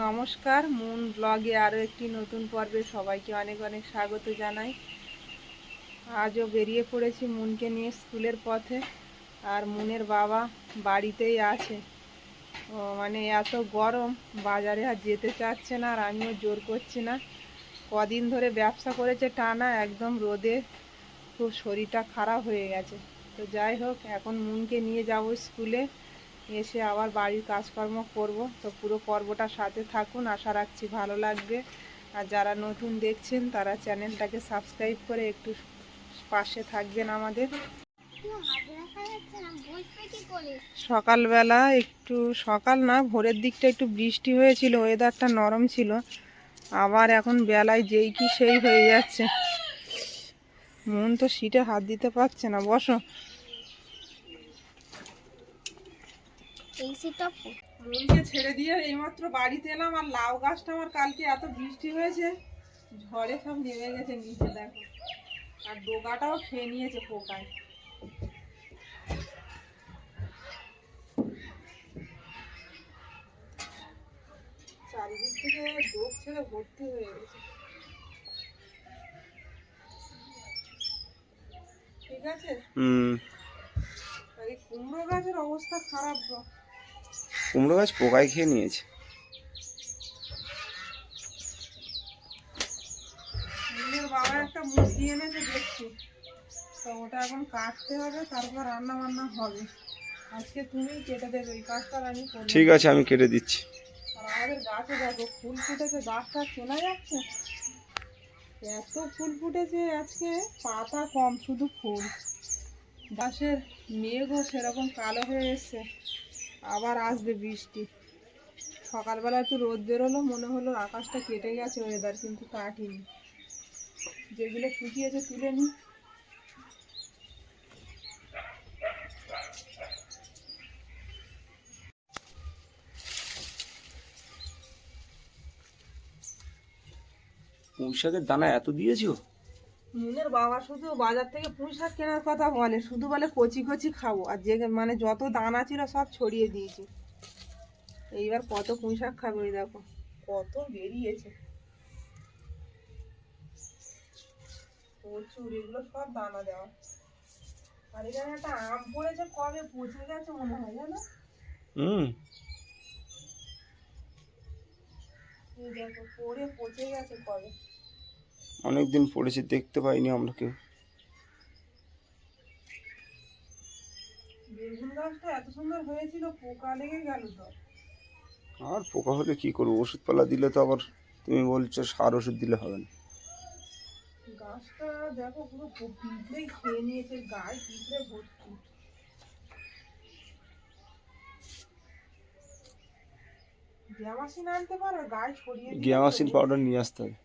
নমস্কার, মুন ব্লগে আরও একটি নতুন পর্বে সবাইকে অনেক অনেক স্বাগত জানাই। আজও বেরিয়ে পড়েছি মুনকে নিয়ে স্কুলের পথে আর মুনের বাবা বাড়িতেই আছে। ও মানে এত গরম, বাজারে আর যেতে চাচ্ছে না আর আমিও জোর করছি না। কদিন ধরে ব্যবসা করেছে টানা, একদম রোদে খুব শরীরটা খারাপ হয়ে গেছে। তো যাই হোক, এখন মুনকে নিয়ে যাব স্কুলে। এসে আবার বাড়ির কাজকর্ম করব। তো পুরো পর্বটা সাথে থাকুন, আশা রাখছি ভালো লাগবে। আর যারা নতুন দেখছেন, তারা চ্যানেলটাকে সাবস্ক্রাইব করে একটু পাশে থাকবেন আমাদের। সকালবেলা একটু, সকাল না, ভোরের দিকটা একটু বৃষ্টি হয়েছিল ওয়েদারটা নরম ছিল। আবার এখন বেলায় যেই কি সেই হয়ে যাচ্ছে। মন তো সিটে হাত দিতে পারছে না, বসো। এই সিটটা মনকে ছেড়ে দিয়ে এইমাত্র বাড়িতে এলাম আর লাউ গাছটা আমার কালকে এত বৃষ্টি হয়েছে ঝড়ে সব নেমে গেছে নিচে দেখো। আর ডোগাটাও খেয়ে নিয়েছে পোকায়। চারিদিক থেকে ডোক ছেড়ে ভর্তি হয়ে গেছে। ঠিক আছে? হুম। এই কুমড়ো গাছের অবস্থা খারাপ কুমড়ো গাছ পোকায় খেয়ে নিয়েছে। বাবা একটা মুরগি এনেছে দেখছি। তো ওটা এখন কাটতে হবে তারপর রান্না বান্না হবে। আজকে তুমি কেটে দেবে ওই কাজটা আর আমি ঠিক আছে আমি কেটে দিচ্ছি। আর আমাদের গাছে দেখো ফুল ফুটেছে গাছটা যাচ্ছে? এত ফুল ফুটেছে আজকে পাতা কম শুধু ফুল। গাছের মেঘও সেরকম কালো হয়ে এসছে। আবার আসবে বৃষ্টি। সকালবেলা একটু রোদ বেরোলো, মনে হলো আকাশটা কেটে গেছে ওয়েদার কিন্তু কাটিনি। যেগুলো শুকিয়েছে তুলে নি। পুঁই শাকের দানা এত দিয়েছ? মুনের বাবা শুধু বাজার থেকে পুঁই শাক কেনার কথা বলে শুধু বলে কচি কচি খাব। আর যে মানে যত দানা ছিল সব ছড়িয়ে দিয়েছি। এইবার কত পুঁই শাক খাবে ওই দেখো। কত বেরিয়েছে। প্রচুর এগুলো সব দানা দেওয়া। আর এখানে একটা আম পড়েছে কবে? পচে গেছে মনে হয় জানো? হুম। দেখো পড়ে পচে গেছে কবে? অনেকদিন পড়েছে দেখতে পাইনি আমরা কেউ। আর পোকা হলে কি করব? ওষুধপালা দিলে তো আবার তুমি বলছো সার ওষুধ দিলে হবে না। গাছটা দেখো পুরো পিঁপড়েই খেয়ে নিয়েছে গায়ে পিঁপড়ে ভর্তি। গ্যামাসিন আনতে পারো গায়ে ছড়িয়ে গ্যামাসিন পাউডার নিয়ে আসতে হবে।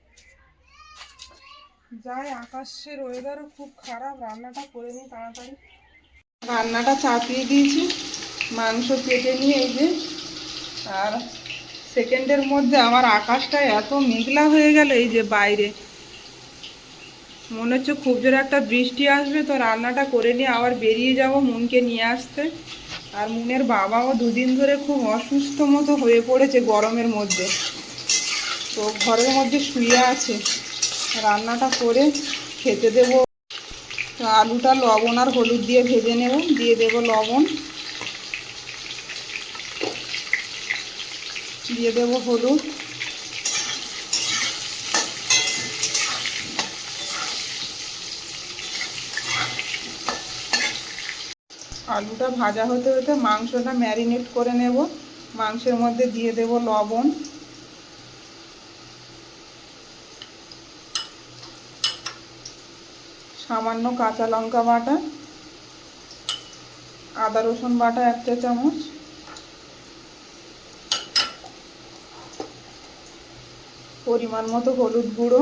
যাই, আকাশের ওয়েদারও খুব খারাপ। রান্নাটা করে নিই তাড়াতাড়ি। রান্নাটা চাপিয়ে দিয়েছি। মাংস কেটে নিয়ে এই যে, আর সেকেন্ডের মধ্যে আমার আকাশটা এত মেঘলা হয়ে গেল এই যে বাইরে। মনে হচ্ছে খুব জোরে একটা বৃষ্টি আসবে, তো রান্নাটা করে নিয়ে আবার বেরিয়ে যাব মুনকে নিয়ে আসতে। আর মুনের বাবাও দুদিন ধরে খুব অসুস্থ মতো হয়ে পড়েছে গরমের মধ্যে। তো ঘরের মধ্যে শুয়ে আছে। রান্নাটা করে খেতে দেব। আলুটা, লবণ আর হলুদ দিয়ে ভেজে নেব। দিয়ে দেব লবণ। দিয়ে দেব হলুদ। আলুটা ভাজা হতে হতে মাংসটা ম্যারিনেট করে নেব। মাংসের মধ্যে দিয়ে দেব লবণ। সামান্য কাঁচা লঙ্কা বাটা, আদা রসুন বাটা এক চা চামচ, পরিমাণ মতো হলুদ গুঁড়ো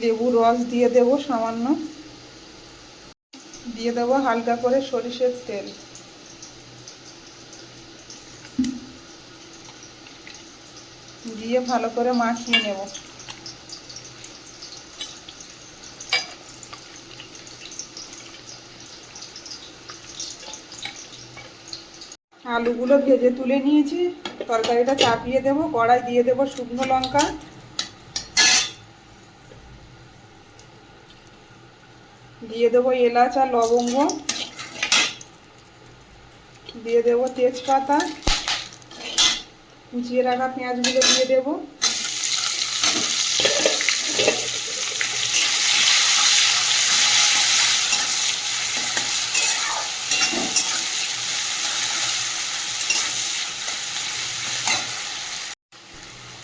লেবুর রস দিয়ে দেব সামান্য, দিয়ে দেবো হালকা করে সরিষের তেল। দিয়ে ভালো করে মাখিয়ে নেব। আলুগুলো ভেজে তুলে নিয়েছি। তরকারিটা চাপিয়ে দেব, কড়াই দিয়ে দেব শুকনো লঙ্কা। দিয়ে দেবো এলাচ আর লবঙ্গ। দিয়ে দেবো তেজপাতা। কুচিয়ে রাখা পেঁয়াজগুলো দিয়ে দেব।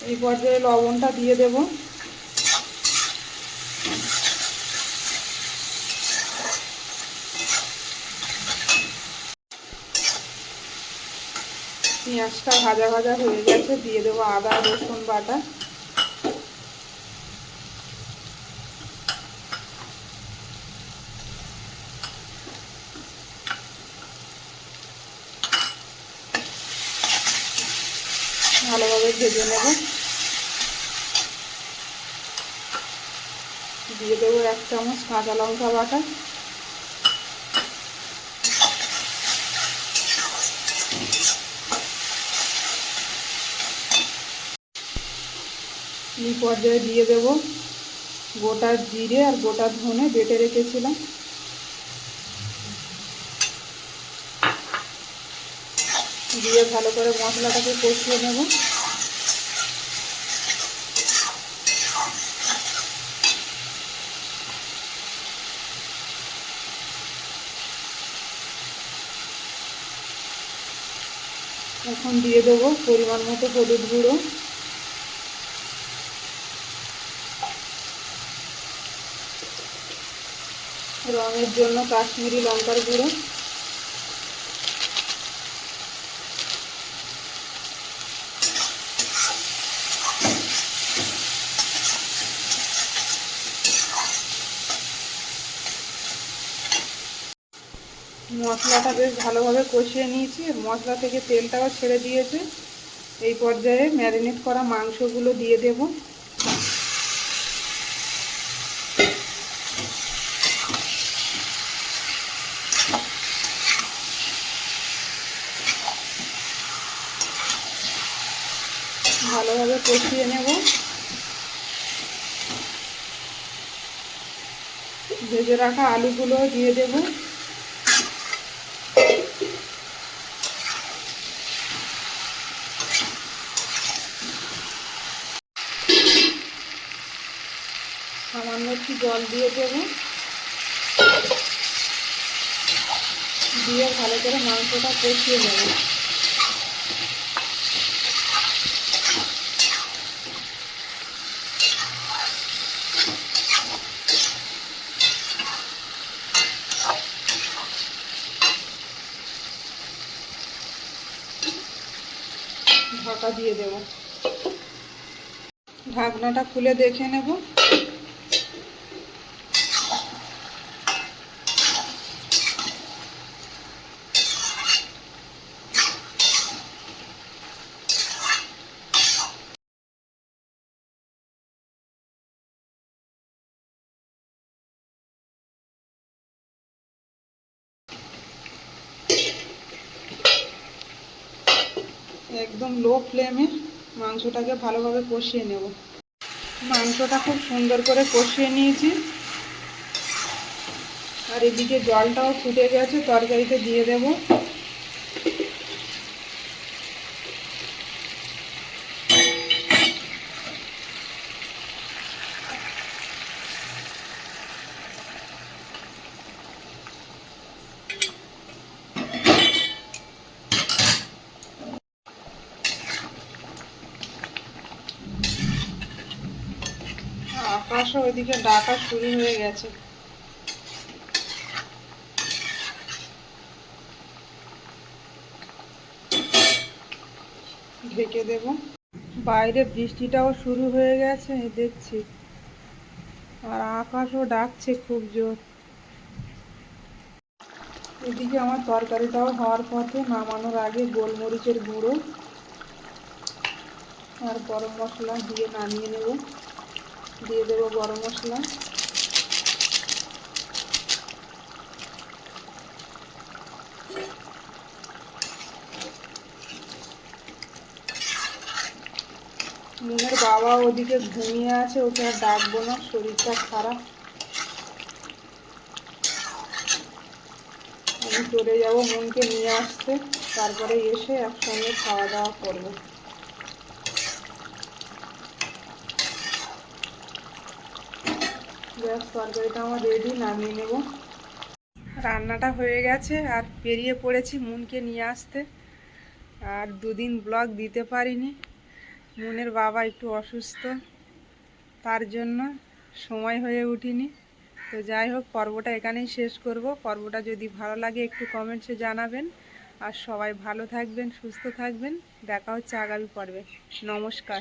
এই পর্যায়ে লবণটা দিয়ে দেব। পেঁয়াজটা ভাজা ভাজা হয়ে গেছে, দিয়ে দেবো আদা, রসুন বাটা। ভালোভাবে ভেজে নেব। দিয়ে দেবো এক চামচ কাঁচা লঙ্কা বাটা। এই পর্যায়ে দিয়ে দেব। গোটা জিরে আর গোটা ধনে বেটে রেখেছিলাম। দিয়ে ভালো করে মশলাটাকে কষিয়ে নেব। এখন দিয়ে দেবো পরিমাণ মতো হলুদ গুঁড়ো। রঙের জন্য কাশ্মীরি লঙ্কার গুঁড়ো। মশলাটা বেশ ভালোভাবে কষিয়ে নিয়েছি। মশলা থেকে তেলটাও ছেড়ে দিয়েছে। এই পর্যায়ে ম্যারিনেট করা মাংসগুলো দিয়ে দেব। ভালোভাবে কষিয়ে নেব। ভেজে রাখা আলুগুলো দিয়ে দেবো। সামান্য একটু জল দিয়ে দেব। দিয়ে ভালো করে মাংসটা কষিয়ে নেব। ঢাকা দিয়ে দেব। ঢাকনাটা খুলে দেখে নেব। একদম লো ফ্লেমে মাংসটাকে ভালোভাবে কষিয়ে নেব। মাংসটা খুব সুন্দর করে কষিয়ে নিয়েছি। আর এদিকে জলটাও ফুটে গেছে, তরকারিতে দিয়ে দেব। আকাশও ওইদিকে ডাকা শুরু হয়ে গেছে। ঢেকে দেব। বাইরে বৃষ্টিটাও শুরু হয়ে গেছে দেখছি। আর আকাশও ডাকছে খুব জোর। এদিকে আমার তরকারিটাও হওয়ার পথে নামানোর আগে গোলমরিচের গুঁড়ো আর গরম মশলা দিয়ে নামিয়ে নেব। দিয়ে দেবো গরম মশলা। মনের বাবা ওদিকে ঘুমিয়ে আছে, ওকে আর ডাকবো না, শরীরটা খারাপ। আমি চলে যাব মনকে নিয়ে আসতে, তারপরে এসে একসঙ্গে খাওয়া দাওয়া করব। আমার রেডি নামিয়ে নেব। রান্নাটা হয়ে গেছে, আর পেরিয়ে পড়েছি মুনকে নিয়ে আসতে। আর দুদিন ব্লগ দিতে পারিনি। মুনের বাবা একটু অসুস্থ, তার জন্য সময় হয়ে উঠিনি। তো যাই হোক, পর্বটা এখানেই শেষ করব। পর্বটা যদি ভালো লাগে, একটু কমেন্টসে জানাবেন। আর সবাই ভালো থাকবেন, সুস্থ থাকবেন। দেখা হচ্ছে আগামী পর্বে। নমস্কার।